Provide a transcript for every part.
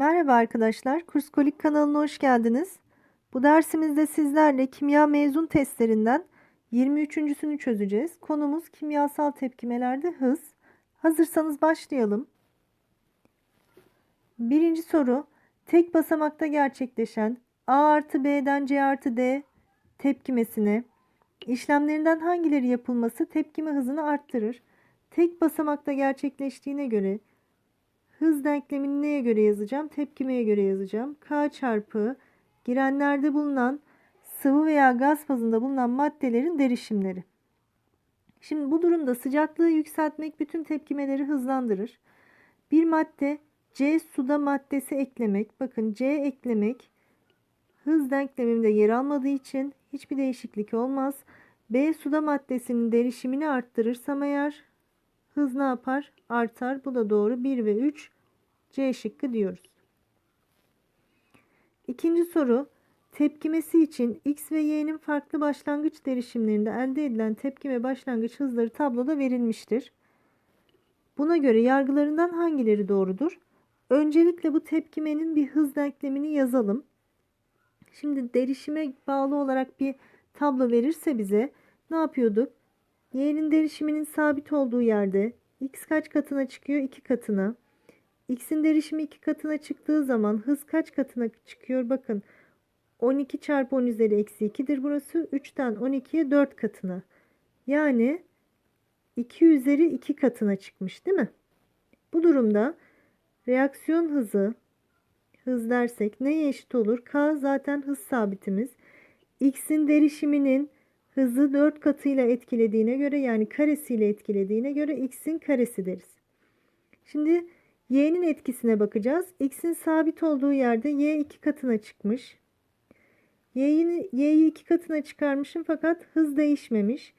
Merhaba arkadaşlar, Kurskolik kanalına hoş geldiniz. Bu dersimizde sizlerle kimya mezun testlerinden 23.sünü çözeceğiz. Konumuz kimyasal tepkimelerde hız. Hazırsanız başlayalım. Birinci soru, tek basamakta gerçekleşen A artı B'den C artı D tepkimesine işlemlerinden hangileri yapılması tepkime hızını arttırır? Tek basamakta gerçekleştiğine göre Hız denklemini neye göre yazacağım? Tepkimeye göre yazacağım. K çarpı girenlerde bulunan sıvı veya gaz fazında bulunan maddelerin derişimleri. Şimdi bu durumda sıcaklığı yükseltmek bütün tepkimeleri hızlandırır. Bir madde C suda maddesi eklemek. Bakın C eklemek hız denklemimde yer almadığı için hiçbir değişiklik olmaz. B suda maddesinin derişimini arttırırsam eğer hız ne yapar? Artar. Bu da doğru. 1 ve 3 C şıkkı diyoruz. İkinci soru. Tepkimesi için X ve Y'nin farklı başlangıç derişimlerinde elde edilen tepkime başlangıç hızları tabloda verilmiştir. Buna göre yargılarından hangileri doğrudur? Öncelikle bu tepkimenin bir hız denklemini yazalım. Şimdi derişime bağlı olarak bir tablo verirse bize ne yapıyorduk? Y'nin derişiminin sabit olduğu yerde x kaç katına çıkıyor? 2 katına. X'in derişimi 2 katına çıktığı zaman hız kaç katına çıkıyor? Bakın 12 çarpı 10 üzeri eksi 2'dir burası. 3'ten 12'ye 4 katına. Yani 2 üzeri 2 katına çıkmış değil mi? Bu durumda reaksiyon hızı hız dersek neye eşit olur? K zaten hız sabitimiz. X'in derişiminin hızı 4 katıyla etkilediğine göre yani karesiyle etkilediğine göre x'in karesi deriz. Şimdi y'nin etkisine bakacağız. x'in sabit olduğu yerde y 2 katına çıkmış. y'yi y'yi 2 katına çıkarmışım fakat hız değişmemiş.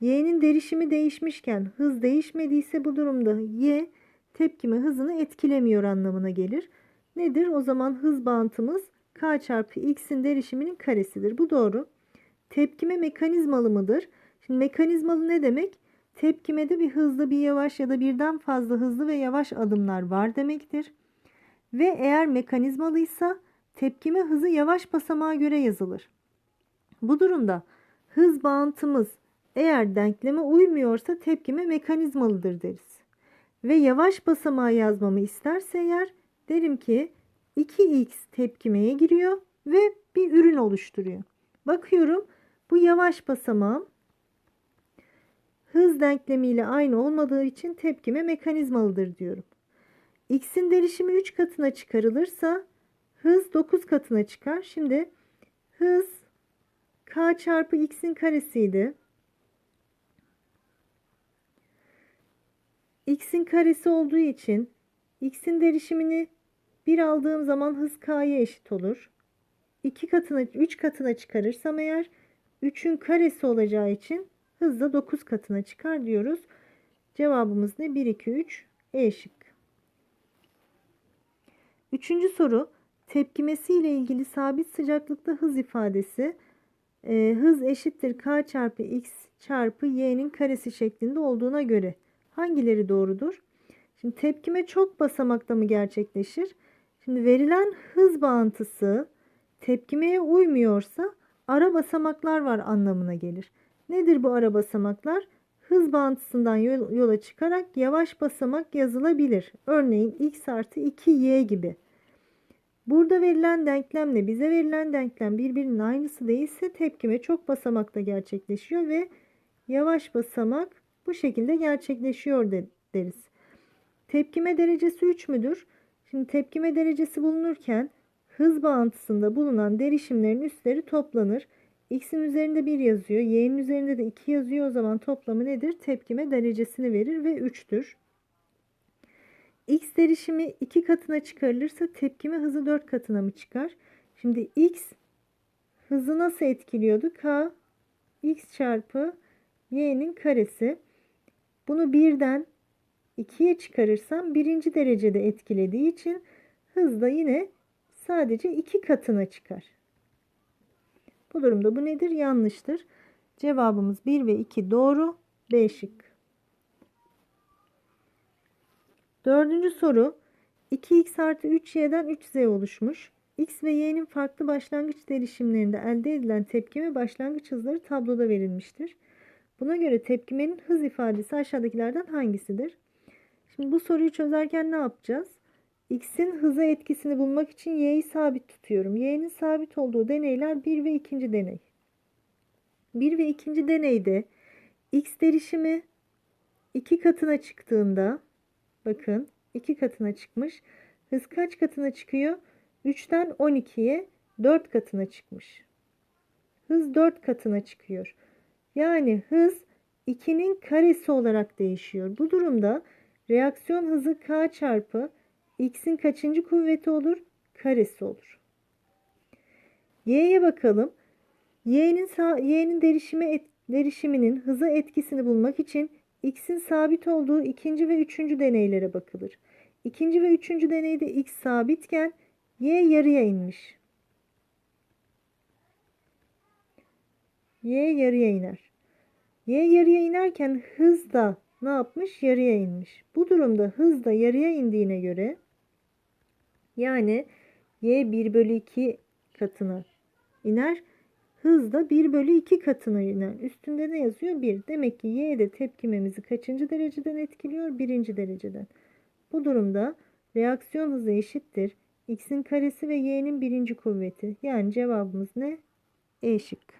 y'nin derişimi değişmişken hız değişmediyse bu durumda y tepkime hızını etkilemiyor anlamına gelir. Nedir? O zaman hız bağıntımız k çarpı x'in derişiminin karesidir. Bu doğru. Tepkime mekanizmalı mıdır? Şimdi mekanizmalı ne demek? Tepkimede bir hızlı, bir yavaş ya da birden fazla hızlı ve yavaş adımlar var demektir. Ve eğer mekanizmalıysa tepkime hızı yavaş basamağa göre yazılır. Bu durumda hız bağıntımız eğer denkleme uymuyorsa tepkime mekanizmalıdır deriz. Ve yavaş basamağı yazmamı isterse eğer derim ki 2x tepkimeye giriyor ve bir ürün oluşturuyor. Bakıyorum bu yavaş basamağım hız denklemiyle aynı olmadığı için tepkime mekanizmalıdır diyorum. X'in derişimi 3 katına çıkarılırsa hız 9 katına çıkar. Şimdi hız k çarpı x'in karesiydi. x'in karesi olduğu için x'in derişimini 1 aldığım zaman hız k'ya eşit olur. 2 katına 3 katına çıkarırsam eğer 3'ün karesi olacağı için hızla 9 katına çıkar diyoruz. Cevabımız ne? 1, 2, 3 E şık. Üçüncü soru tepkimesi ile ilgili sabit sıcaklıkta hız ifadesi e, hız eşittir k çarpı x çarpı y'nin karesi şeklinde olduğuna göre hangileri doğrudur? Şimdi tepkime çok basamakta mı gerçekleşir? Şimdi verilen hız bağıntısı tepkimeye uymuyorsa ara basamaklar var anlamına gelir. Nedir bu ara basamaklar? Hız bağıntısından yola çıkarak yavaş basamak yazılabilir. Örneğin x artı 2y gibi. Burada verilen denklemle bize verilen denklem birbirinin aynısı değilse tepkime çok basamakta gerçekleşiyor ve yavaş basamak bu şekilde gerçekleşiyor deriz. Tepkime derecesi 3 müdür? Şimdi tepkime derecesi bulunurken hız bağıntısında bulunan derişimlerin üstleri toplanır. X'in üzerinde 1 yazıyor. Y'nin üzerinde de 2 yazıyor. O zaman toplamı nedir? Tepkime derecesini verir ve 3'tür. X derişimi 2 katına çıkarılırsa tepkime hızı 4 katına mı çıkar? Şimdi X hızı nasıl etkiliyordu? K X çarpı Y'nin karesi. Bunu 1'den 2'ye çıkarırsam birinci derecede etkilediği için hız da yine sadece 2 katına çıkar. Bu durumda bu nedir? Yanlıştır. Cevabımız 1 ve 2 doğru. B şık. Dördüncü soru. 2x artı 3y'den 3z oluşmuş. X ve y'nin farklı başlangıç derişimlerinde elde edilen tepkime başlangıç hızları tabloda verilmiştir. Buna göre tepkimenin hız ifadesi aşağıdakilerden hangisidir? Şimdi bu soruyu çözerken ne yapacağız? X'in hıza etkisini bulmak için y'yi sabit tutuyorum. Y'nin sabit olduğu deneyler 1 ve 2. deney. 1 ve 2. deneyde x derişimi 2 katına çıktığında bakın 2 katına çıkmış. Hız kaç katına çıkıyor? 3'ten 12'ye 4 katına çıkmış. Hız 4 katına çıkıyor. Yani hız 2'nin karesi olarak değişiyor. Bu durumda reaksiyon hızı k çarpı x'in kaçıncı kuvveti olur? Karesi olur. Y'ye bakalım. Y'nin y'nin derişimi et, derişiminin hıza etkisini bulmak için x'in sabit olduğu ikinci ve üçüncü deneylere bakılır. İkinci ve üçüncü deneyde x sabitken y yarıya inmiş. Y yarıya iner. Y yarıya inerken hız da ne yapmış? Yarıya inmiş. Bu durumda hız da yarıya indiğine göre yani y 1 bölü 2 katına iner. Hız da 1 bölü 2 katına iner. Üstünde ne yazıyor? 1. Demek ki y de tepkimemizi kaçıncı dereceden etkiliyor? Birinci dereceden. Bu durumda reaksiyon hızı eşittir. X'in karesi ve y'nin birinci kuvveti. Yani cevabımız ne? E şıkkı.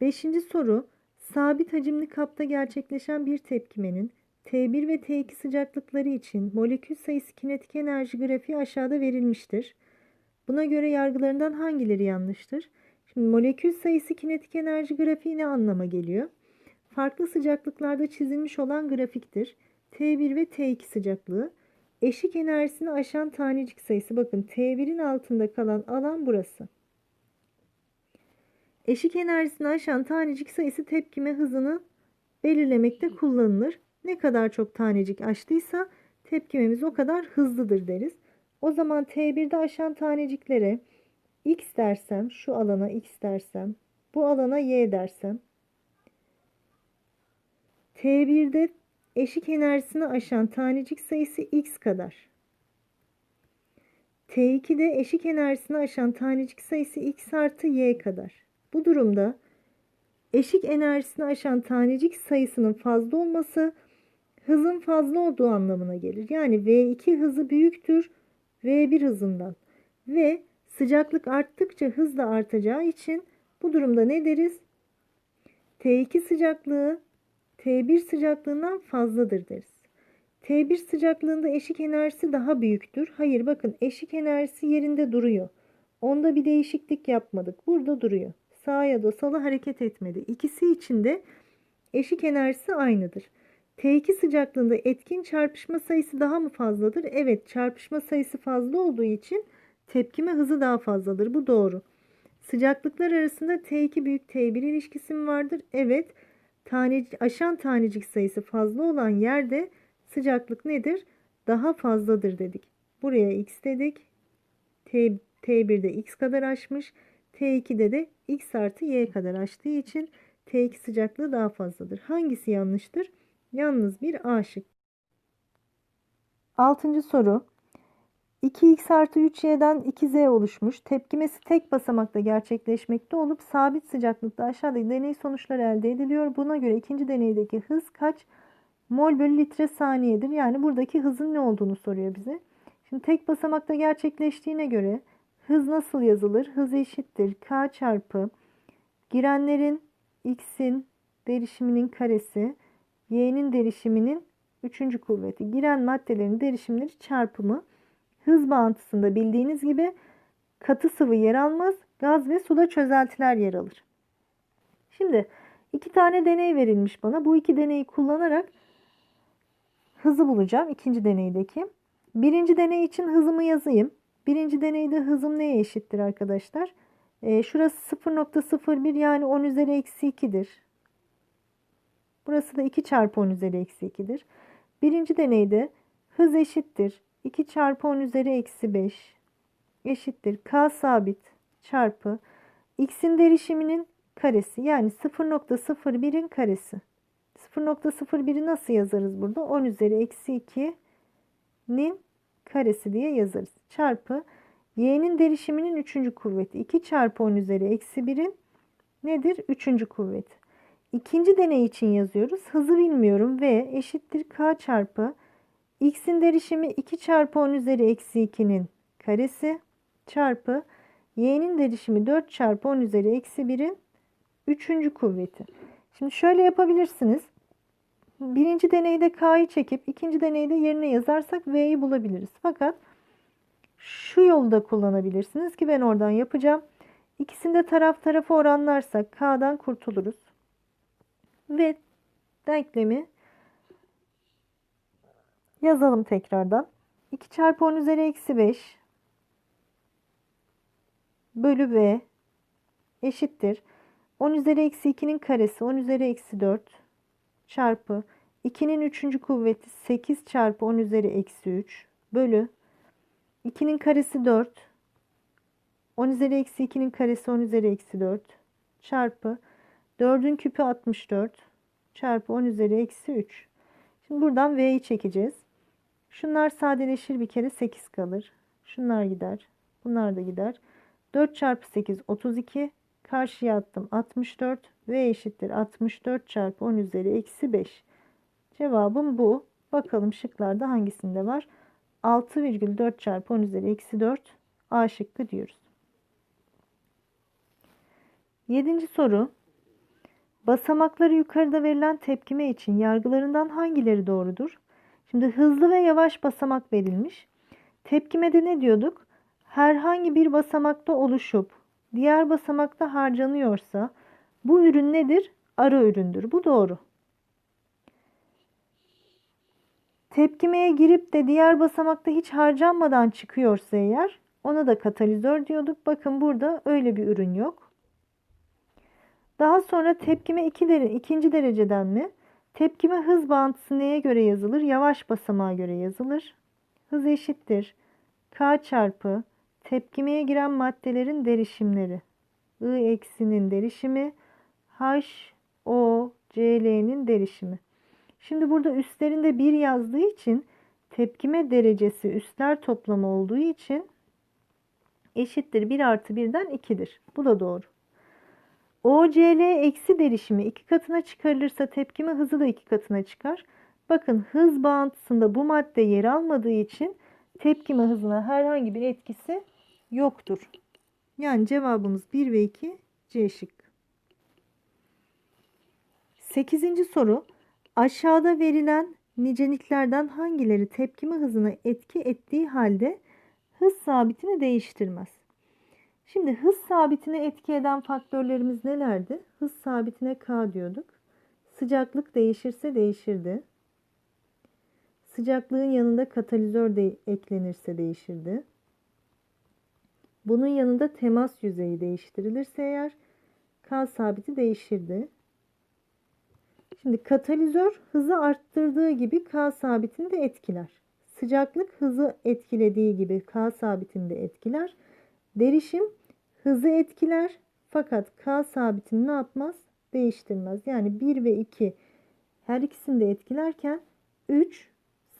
Beşinci soru. Sabit hacimli kapta gerçekleşen bir tepkimenin T1 ve T2 sıcaklıkları için molekül sayısı kinetik enerji grafiği aşağıda verilmiştir. Buna göre yargılarından hangileri yanlıştır? Şimdi molekül sayısı kinetik enerji grafiği ne anlama geliyor? Farklı sıcaklıklarda çizilmiş olan grafiktir. T1 ve T2 sıcaklığı. Eşik enerjisini aşan tanecik sayısı. Bakın T1'in altında kalan alan burası. Eşik enerjisini aşan tanecik sayısı tepkime hızını belirlemekte kullanılır. Ne kadar çok tanecik açtıysa tepkimemiz o kadar hızlıdır deriz. O zaman T1'de aşan taneciklere x dersem, şu alana x dersem, bu alana y dersem. T1'de eşik enerjisini aşan tanecik sayısı x kadar. T2'de eşik enerjisini aşan tanecik sayısı x artı y kadar. Bu durumda eşik enerjisini aşan tanecik sayısının fazla olması hızın fazla olduğu anlamına gelir. Yani V2 hızı büyüktür V1 hızından ve sıcaklık arttıkça hız da artacağı için bu durumda ne deriz? T2 sıcaklığı T1 sıcaklığından fazladır deriz. T1 sıcaklığında eşik enerjisi daha büyüktür. Hayır bakın eşik enerjisi yerinde duruyor. Onda bir değişiklik yapmadık. Burada duruyor. Sağa ya da sola hareket etmedi. İkisi için de eşik enerjisi aynıdır. T2 sıcaklığında etkin çarpışma sayısı daha mı fazladır? Evet çarpışma sayısı fazla olduğu için tepkime hızı daha fazladır. Bu doğru. Sıcaklıklar arasında T2 büyük T1 ilişkisi mi vardır? Evet. Tanecik, aşan tanecik sayısı fazla olan yerde sıcaklık nedir? Daha fazladır dedik. Buraya x dedik. T, T1'de x kadar aşmış. T2'de de x artı y kadar aştığı için T2 sıcaklığı daha fazladır. Hangisi yanlıştır? Yalnız bir A şık. Altıncı soru. 2x artı 3y'den 2z oluşmuş. Tepkimesi tek basamakta gerçekleşmekte olup sabit sıcaklıkta aşağıdaki deney sonuçları elde ediliyor. Buna göre ikinci deneydeki hız kaç mol bölü litre saniyedir? Yani buradaki hızın ne olduğunu soruyor bize. Şimdi tek basamakta gerçekleştiğine göre hız nasıl yazılır? Hız eşittir k çarpı girenlerin x'in derişiminin karesi y'nin derişiminin üçüncü kuvveti. Giren maddelerin derişimleri çarpımı. Hız bağıntısında bildiğiniz gibi katı sıvı yer almaz. Gaz ve suda çözeltiler yer alır. Şimdi iki tane deney verilmiş bana. Bu iki deneyi kullanarak hızı bulacağım. ikinci deneydeki. Birinci deney için hızımı yazayım. Birinci deneyde hızım neye eşittir arkadaşlar? E, şurası 0.01 yani 10 üzeri eksi 2'dir. Burası da 2 çarpı 10 üzeri eksi 2'dir. Birinci deneyde hız eşittir. 2 çarpı 10 üzeri eksi 5 eşittir. K sabit çarpı x'in derişiminin karesi yani 0.01'in karesi. 0.01'i nasıl yazarız burada? 10 üzeri eksi 2 y'nin karesi diye yazarız. Çarpı y'nin derişiminin 3. kuvveti. 2 çarpı 10 üzeri eksi 1'in nedir? 3. kuvveti. İkinci deney için yazıyoruz. Hızı bilmiyorum. V eşittir k çarpı x'in derişimi 2 çarpı 10 üzeri eksi 2'nin karesi çarpı y'nin derişimi 4 çarpı 10 üzeri eksi 1'in 3. kuvveti. Şimdi şöyle yapabilirsiniz. Birinci deneyde k'yı çekip ikinci deneyde yerine yazarsak v'yi bulabiliriz. Fakat şu yolu da kullanabilirsiniz ki ben oradan yapacağım. İkisini de taraf tarafa oranlarsak k'dan kurtuluruz. Ve denklemi yazalım tekrardan. 2 çarpı 10 üzeri eksi 5 bölü v eşittir. 10 üzeri eksi 2'nin karesi 10 üzeri eksi 4 çarpı 2'nin 3. kuvveti 8 çarpı 10 üzeri eksi 3 bölü 2'nin karesi 4 10 üzeri eksi 2'nin karesi 10 üzeri eksi 4 çarpı 4'ün küpü 64 çarpı 10 üzeri eksi 3. Şimdi buradan v'yi çekeceğiz. Şunlar sadeleşir bir kere 8 kalır. Şunlar gider. Bunlar da gider. 4 çarpı 8 32. Karşıya attım 64. V eşittir 64 çarpı 10 üzeri eksi 5. Cevabım bu. Bakalım şıklarda hangisinde var? 6,4 çarpı 10 üzeri eksi 4 A şıkkı diyoruz. Yedinci soru. Basamakları yukarıda verilen tepkime için yargılarından hangileri doğrudur? Şimdi hızlı ve yavaş basamak verilmiş. Tepkimede ne diyorduk? Herhangi bir basamakta oluşup diğer basamakta harcanıyorsa bu ürün nedir? Ara üründür. Bu doğru. Tepkimeye girip de diğer basamakta hiç harcanmadan çıkıyorsa eğer ona da katalizör diyorduk. Bakın burada öyle bir ürün yok. Daha sonra tepkime iki dere, ikinci dereceden mi? Tepkime hız bağıntısı neye göre yazılır? Yavaş basamağa göre yazılır. Hız eşittir. K çarpı tepkimeye giren maddelerin derişimleri. I eksinin derişimi. H, O, CL'nin derişimi. Şimdi burada üstlerinde 1 yazdığı için tepkime derecesi üstler toplamı olduğu için eşittir 1 artı 1'den 2'dir. Bu da doğru. OCL eksi derişimi iki katına çıkarılırsa tepkime hızı da iki katına çıkar. Bakın hız bağıntısında bu madde yer almadığı için tepkime hızına herhangi bir etkisi yoktur. Yani cevabımız 1 ve 2 C şık. 8. soru. Aşağıda verilen niceliklerden hangileri tepkime hızına etki ettiği halde hız sabitini değiştirmez? Şimdi hız sabitine etki eden faktörlerimiz nelerdi? Hız sabitine K diyorduk. Sıcaklık değişirse değişirdi. Sıcaklığın yanında katalizör de eklenirse değişirdi. Bunun yanında temas yüzeyi değiştirilirse eğer K sabiti değişirdi. Şimdi katalizör hızı arttırdığı gibi K sabitini de etkiler. Sıcaklık hızı etkilediği gibi K sabitini de etkiler. Derişim hızı etkiler fakat K sabitini ne yapmaz? Değiştirmez. Yani 1 ve 2 her ikisini de etkilerken 3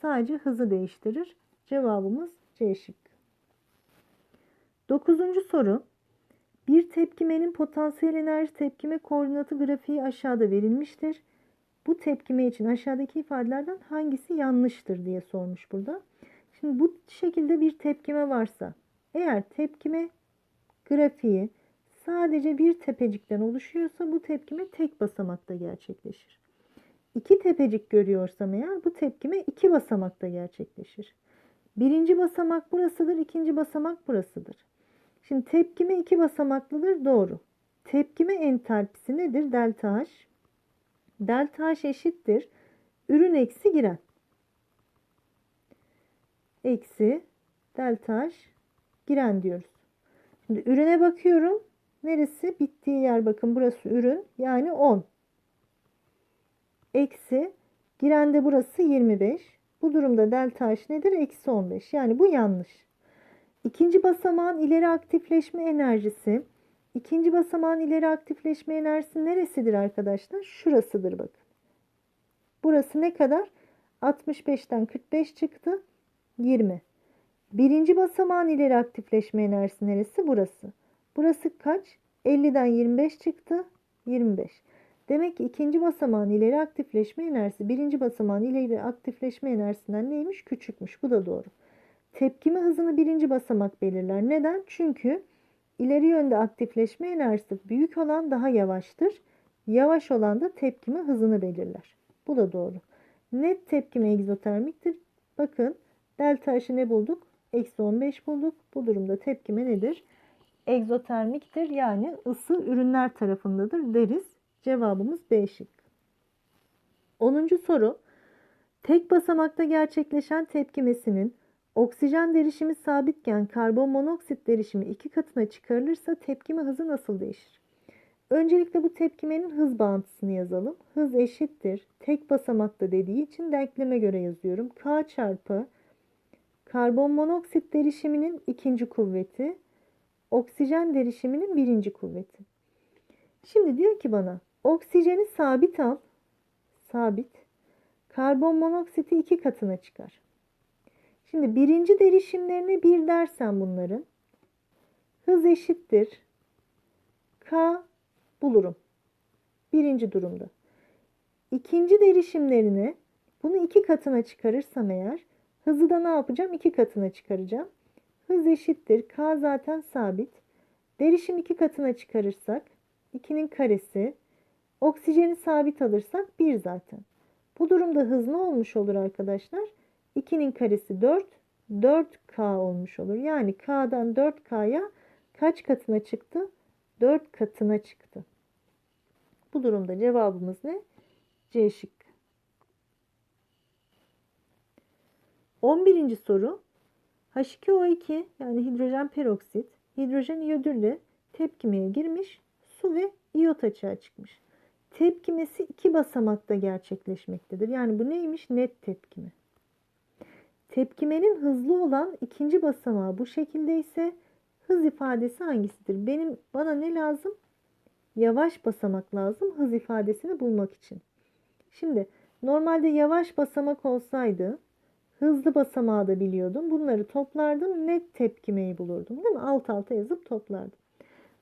sadece hızı değiştirir. Cevabımız C şık. Dokuzuncu soru. Bir tepkimenin potansiyel enerji tepkime koordinatı grafiği aşağıda verilmiştir. Bu tepkime için aşağıdaki ifadelerden hangisi yanlıştır diye sormuş burada. Şimdi bu şekilde bir tepkime varsa eğer tepkime grafiği sadece bir tepecikten oluşuyorsa bu tepkime tek basamakta gerçekleşir. İki tepecik görüyorsam eğer bu tepkime iki basamakta gerçekleşir. Birinci basamak burasıdır, ikinci basamak burasıdır. Şimdi tepkime iki basamaklıdır doğru. Tepkime entalpisi nedir? Delta H. Delta H eşittir. Ürün eksi giren. Eksi delta H giren diyoruz. Şimdi ürüne bakıyorum. Neresi? Bittiği yer bakın burası ürün. Yani 10. Eksi girende burası 25. Bu durumda delta H nedir? Eksi 15. Yani bu yanlış. İkinci basamağın ileri aktifleşme enerjisi. İkinci basamağın ileri aktifleşme enerjisi neresidir arkadaşlar? Şurasıdır bakın. Burası ne kadar? 65'ten 45 çıktı. 20. Birinci basamağın ileri aktifleşme enerjisi neresi? Burası. Burası kaç? 50'den 25 çıktı. 25. Demek ki ikinci basamağın ileri aktifleşme enerjisi birinci basamağın ileri aktifleşme enerjisinden neymiş? Küçükmüş. Bu da doğru. Tepkime hızını birinci basamak belirler. Neden? Çünkü ileri yönde aktifleşme enerjisi büyük olan daha yavaştır. Yavaş olan da tepkime hızını belirler. Bu da doğru. Net tepkime egzotermiktir. Bakın delta H'ı ne bulduk? Eksi 15 bulduk. Bu durumda tepkime nedir? Egzotermiktir. Yani ısı ürünler tarafındadır deriz. Cevabımız B şık. 10. soru. Tek basamakta gerçekleşen tepkimesinin oksijen derişimi sabitken karbon monoksit derişimi iki katına çıkarılırsa tepkime hızı nasıl değişir? Öncelikle bu tepkimenin hız bağıntısını yazalım. Hız eşittir. Tek basamakta dediği için denkleme göre yazıyorum. K çarpı karbon monoksit derişiminin ikinci kuvveti, oksijen derişiminin birinci kuvveti. Şimdi diyor ki bana oksijeni sabit al. Sabit. Karbon monoksiti iki katına çıkar. Şimdi birinci derişimlerine bir dersen bunların. Hız eşittir. K bulurum. Birinci durumda. İkinci derişimlerini bunu iki katına çıkarırsam eğer hızı da ne yapacağım? İki katına çıkaracağım. Hız eşittir. K zaten sabit. Derişim iki katına çıkarırsak 2'nin karesi. Oksijeni sabit alırsak 1 zaten. Bu durumda hız ne olmuş olur arkadaşlar? 2'nin karesi 4. 4K olmuş olur. Yani K'dan 4K'ya kaç katına çıktı? 4 katına çıktı. Bu durumda cevabımız ne? C şıkkı. 11. soru. H2O2 yani hidrojen peroksit hidrojen iyodürle tepkimeye girmiş su ve iyot açığa çıkmış. Tepkimesi iki basamakta gerçekleşmektedir. Yani bu neymiş? Net tepkime. Tepkimenin hızlı olan ikinci basamağı bu şekilde ise hız ifadesi hangisidir? Benim bana ne lazım? Yavaş basamak lazım hız ifadesini bulmak için. Şimdi normalde yavaş basamak olsaydı hızlı basamağı da biliyordum. Bunları toplardım net tepkimeyi bulurdum değil mi? Alt alta yazıp toplardım.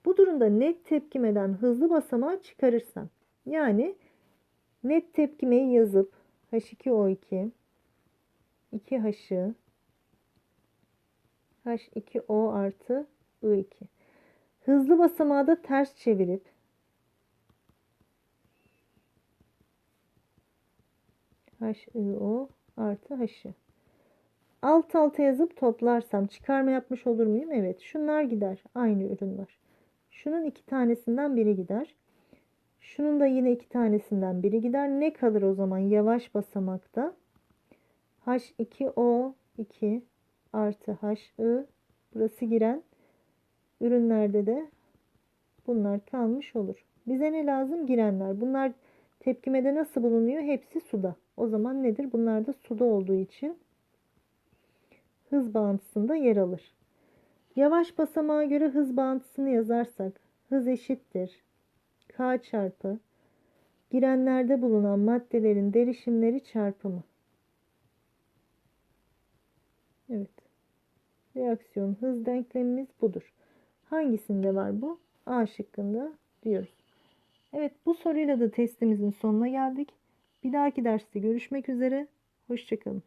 Bu durumda net tepkimeden hızlı basamağı çıkarırsam yani net tepkimeyi yazıp H2O2 2H'ı H2O artı I2 hızlı basamağı da ters çevirip HIO artı H'ı alt alta yazıp toplarsam çıkarma yapmış olur muyum? Evet. Şunlar gider. Aynı ürün var. Şunun iki tanesinden biri gider. Şunun da yine iki tanesinden biri gider. Ne kalır o zaman yavaş basamakta? H2O2 artı HI burası giren ürünlerde de bunlar kalmış olur. Bize ne lazım? Girenler. Bunlar tepkimede nasıl bulunuyor? Hepsi suda. O zaman nedir? Bunlar da suda olduğu için hız bağıntısında yer alır. Yavaş basamağa göre hız bağıntısını yazarsak hız eşittir. K çarpı girenlerde bulunan maddelerin derişimleri çarpımı. Evet. Reaksiyon hız denklemimiz budur. Hangisinde var bu? A şıkkında diyoruz. Evet bu soruyla da testimizin sonuna geldik. Bir dahaki derste görüşmek üzere. Hoşçakalın.